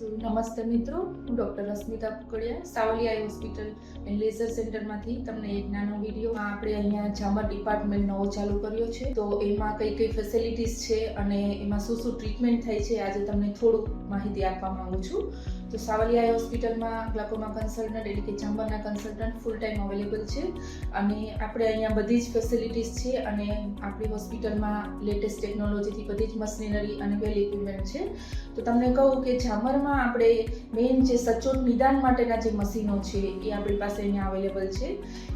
નમસ્તે મિત્રો, હું doctor Asmita Kukadia Savaliya hospital and laser સેન્ટરમાંથી તમને એક નાનો વીડિયો. આપણે અહીંયા જામર ડિપાર્ટમેન્ટ નવો ચાલુ કર્યો છે. તો એમાં કઈ કઈ ફેસિલિટીઝ છે અને એમાં શું શું ટ્રીટમેન્ટ થાય છે, આજે તમને થોડુંક માહિતી આપવા માંગુ છું. તો સાવલિયા હોસ્પિટલમાં ગ્લાકોમા કન્સલ્ટન્ટ એટલે કે જામરના કન્સલ્ટન્ટ ફૂલ ટાઈમ અવેલેબલ છે. અને આપણે અહીંયા બધી જ ફેસિલિટીઝ છે અને આપણી હોસ્પિટલમાં લેટેસ્ટ ટેકનોલોજીથી બધી જ મશીનરી અને વેલ ઇક્વિપમેન્ટ છે. તો તમને કહું કે જામરમાં આપણે મેઇન જે સચોટ નિદાન માટેના જે મશીનો છે એ આપણી પાસે અહીંયા અવેલેબલ છે.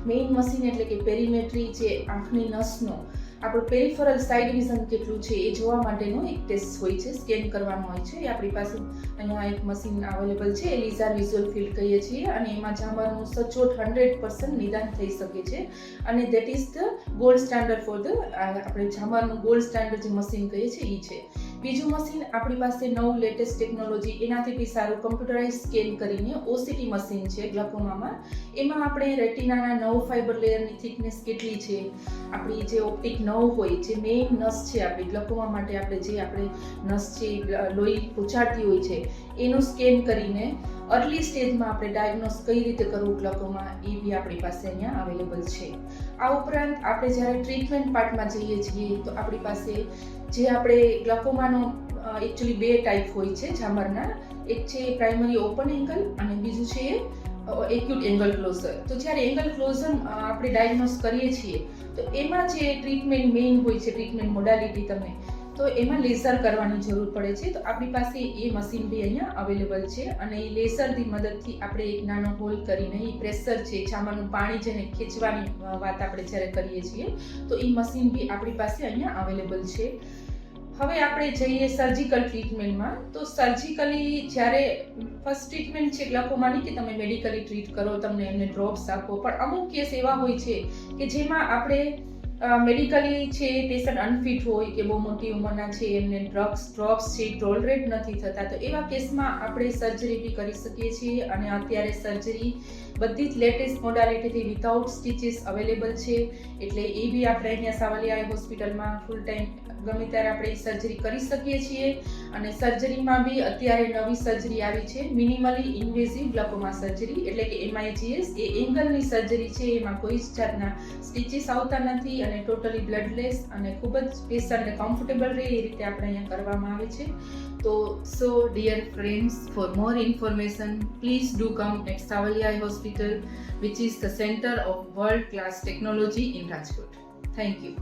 મેઇન મશીન એટલે કે પેરીમેટ્રી જે આંખની નસનો આપણું પેરિફરલ સાઇડ વિઝન કેટલું છે એ જોવા માટેનો એક ટેસ્ટ હોય છે સ્કેન કરવાનો હોય છે. એ આપણી પાસે અહીંયા એક મશીન અવેલેબલ છે એલિઝાર વિઝ્યુઅલ ફિલ્ડ કહીએ છીએ અને એમાં જાંબાનું સચોટ હંડ્રેડ પર્સન્ટ નિદાન થઈ શકે છે. અને that is the gold standard for the આપણે જાંબાનું ગોલ્ડ સ્ટાન્ડર્ડ જે મશીન કહીએ છીએ એ છે. બીજું મશીન આપણી પાસે નવું લેટેસ્ટ ટેકનોલોજી એનાથી બી સારું કમ્પ્યુટરાઇઝ સ્કેન કરીને ઓસીટી મશીન છે ગ્લકોમામાં એમાં આપણે રેટિનાના નવ ફાઇબર લેયરની થિકનેસ કેટલી છે, આપણી જે ઓપ્ટિક નવ હોય, જે મેઇન નસ છે આપણી ગ્લકોમા માટે આપણે જે આપણે નસ છે, લોહી પહોંચાડતી હોય છે, એનું સ્કેન કરીને અર્લી સ્ટેજમાં આપણે ડાયગ્નોસ કઈ રીતે કરવું ગ્લકોમા એ બી આપણી પાસે અહીંયા અવેલેબલ છે. આ ઉપરાંત આપણે જ્યારે ટ્રીટમેન્ટ પાર્ટમાં જઈએ છીએ, તો આપણી પાસે જે આપણે ગ્લાકોમાનો એકચ્યુઅલી બે ટાઈપ હોય છે જામરના એક છે પ્રાઇમરી ઓપન એંગલ અને બીજું છે એક્યુટ એંગલ ક્લોઝર તો જ્યારે એંગલ ક્લોઝર આપણે ડાયગ્નોસ કરીએ છીએ, તો એમાં જે ટ્રીટમેન્ટ મેઇન હોય છે ટ્રીટમેન્ટ મોડાલિટી તમે તો એમાં લેસર કરવાની જરૂર પડે છે. તો આપણી પાસે એ મશીન બી અહીંયા અવેલેબલ છે અને એ લેસરની મદદથી આપણે એક નાનો હોલ કરીને એ પ્રેશર છે ચામાનું પાણી જેને ખેંચવાની વાત આપણે જ્યારે કરીએ છીએ, તો એ મશીન બી આપણી પાસે અહીંયા અવેલેબલ છે. હવે આપણે જઈએ સર્જિકલ ટ્રીટમેન્ટમાં તો સર્જિકલી જ્યારે ફર્સ્ટ ટ્રીટમેન્ટ છે ગ્લાકોમાની કે તમે મેડિકલી ટ્રીટ કરો, તમને એમને ડ્રોપ્સ આપો. પણ અમુક કેસ એવા હોય છે કે જેમાં આપણે મેડિકલી છે પેશન્ટ અનફિટ હોય કે બહુ મોટી ઉંમરના છે, એમને ડ્રગ્સ ડ્રોપ્સ છે ટોલરેટ નથી થતા, તો એવા કેસમાં આપણે સર્જરી બી કરી શકીએ છીએ અને અત્યારે સર્જરી બધી જ લેટેસ્ટ મોડાલિટીથી વિથઆઉટ સ્ટીચીસ અવેલેબલ છે. એટલે એ બી આપણે અહીંયા સાવલિયા હોસ્પિટલમાં ફૂલ ટાઈમ ગમે ત્યારે આપણે સર્જરી કરી શકીએ છીએ. અને સર્જરીમાં બી અત્યારે નવી સર્જરી આવી છે. મિનિમલી ઇન્વેઝિવ ગ્લાકોમા સર્જરી એટલે કે એમઆઈજીએસ એ એંગલની સર્જરી છે. એમાં કોઈ જ જાતના સ્ટીચીસ આવતા નથી અને ટોટલી બ્લડલેસ અને ખૂબ જ પેશન્ટને કમ્ફર્ટેબલ રહે એ રીતે આપણે અહીંયા કરવામાં આવે છે. તો so dear friends for more information please do come at Savaliya hospital which is the centre of world class technology in Rajkot thank you